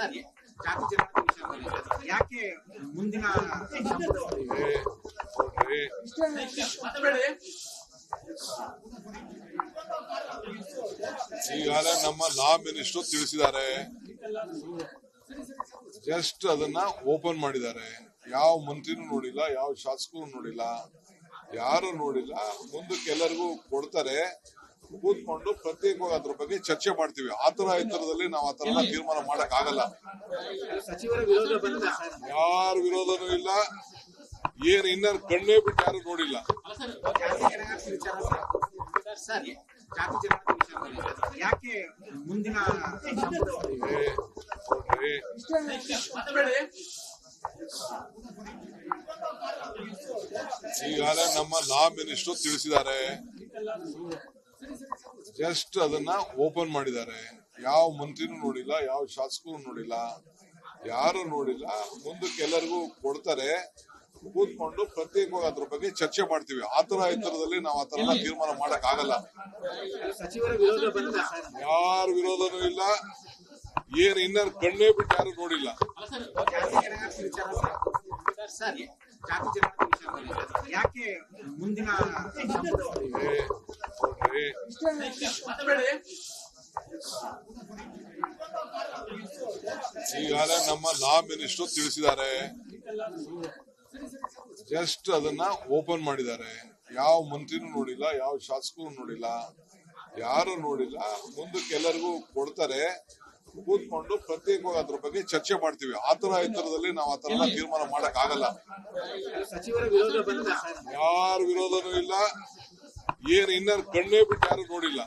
Sir. ಜಾತಿ ಯಾಕೆ ಮುಂದಿನ ಈಗಾಗಲೇ ನಮ್ಮ ಲಾ ಮಿನಿಸ್ಟರ್ ತಿಳಿಸಿದ್ದಾರೆ. ಜಸ್ಟ್ ಅದನ್ನ ಓಪನ್ ಮಾಡಿದ್ದಾರೆ. ಯಾವ ಮಂತ್ರಿನೂ ನೋಡಿಲ್ಲ ಯಾವ ಶಾಸಕರು ನೋಡಿಲ್ಲ ಯಾರು ನೋಡಿಲ್ಲ. ಮುಂದಕ್ಕೆ ಎಲ್ಲರಿಗೂ ಕೊಡ್ತಾರೆ. ಕೂತ್ಕೊಂಡು ಪ್ರತ್ಯೇಕವಾಗಿ ಅದ್ರ ಬಗ್ಗೆ ಚರ್ಚೆ ಮಾಡ್ತೀವಿ. ಆತರ ಎತ್ತರದಲ್ಲಿ ನಾವು ಆತರ ಎಲ್ಲ ತೀರ್ಮಾನ ಮಾಡಕ್ ಆಗಲ್ಲ. ಯಾರ ವಿರೋಧನೂ ಇಲ್ಲ. ಏನ್ ಇನ್ನರ್ ಕಣ್ಣೇ ಬಿಟ್ಟು ಯಾರು ನೋಡಿಲ್ಲ. ಈಗಾಗಲೇ ನಮ್ಮ ಲಾ ಮಿನಿಸ್ಟರ್ ತಿಳಿಸಿದ್ದಾರೆ. ಜಸ್ಟ್ ಅದನ್ನ ಓಪನ್ ಮಾಡಿದ್ದಾರೆ. ಯಾವ ಮಂತ್ರಿನೂ ನೋಡಿಲ್ಲ ಯಾವ ಶಾಸಕರು ನೋಡಿಲ್ಲ ಯಾರು ನೋಡಿಲ್ಲ. ಮುಂದಕ್ಕೆ ಎಲ್ಲರಿಗೂ ಕೊಡ್ತಾರೆ. ಕೂತ್ಕೊಂಡು ಪ್ರತ್ಯೇಕವಾಗಿ ಅದ್ರ ಬಗ್ಗೆ ಚರ್ಚೆ ಮಾಡ್ತೀವಿ. ಆತರ ಎತ್ತರದಲ್ಲಿ ನಾವು ಆತರ ಎಲ್ಲ ತೀರ್ಮಾನ ಮಾಡಕ್ ಆಗಲ್ಲ ಯಾರ ವಿರೋಧನೂ ಇಲ್ಲ. ಏನ್ ಇನ್ನರ್ ಕಣ್ಣೇ ಬಿಟ್ಟು ಯಾರು ನೋಡಿಲ್ಲ. ಯಾಕೆ ಮುಂದಿನ ಸಂಪುಟ ಈಗಾಗಲೇ ನಮ್ಮ ಲಾ ಮಿನಿಸ್ಟರ್ ತಿಳಿಸಿದ್ದಾರೆ. ಜಸ್ಟ್ ಅದನ್ನ ಓಪನ್ ಮಾಡಿದ್ದಾರೆ. ಯಾವ ಮಂತ್ರಿನೂ ನೋಡಿಲ್ಲ, ಯಾವ ಶಾಸಕರು ನೋಡಿಲ್ಲ. ಯಾರು ನೋಡಿಲ್ಲ. ಮುಂದಕ್ಕೆ ಎಲ್ಲರಿಗೂ ಕೊಡ್ತಾರೆ. ಕೂತ್ಕೊಂಡು ಪ್ರತ್ಯೇಕವಾಗಿ ಅದ್ರ ಬಗ್ಗೆ ಚರ್ಚೆ ಮಾಡ್ತೀವಿ. ಆತರ ಎತ್ತರದಲ್ಲಿ ನಾವು ಆತರ ತರ ತೀರ್ಮಾನ ಮಾಡಕ್ ಆಗಲ್ಲ ಯಾರ ವಿರೋಧನೂ ಇಲ್ಲ. ಏನ್ ಇನ್ನರ್ ಕಣ್ಣೇ ಬಿಟ್ಟು ಯಾರು ನೋಡಿಲ್ಲ.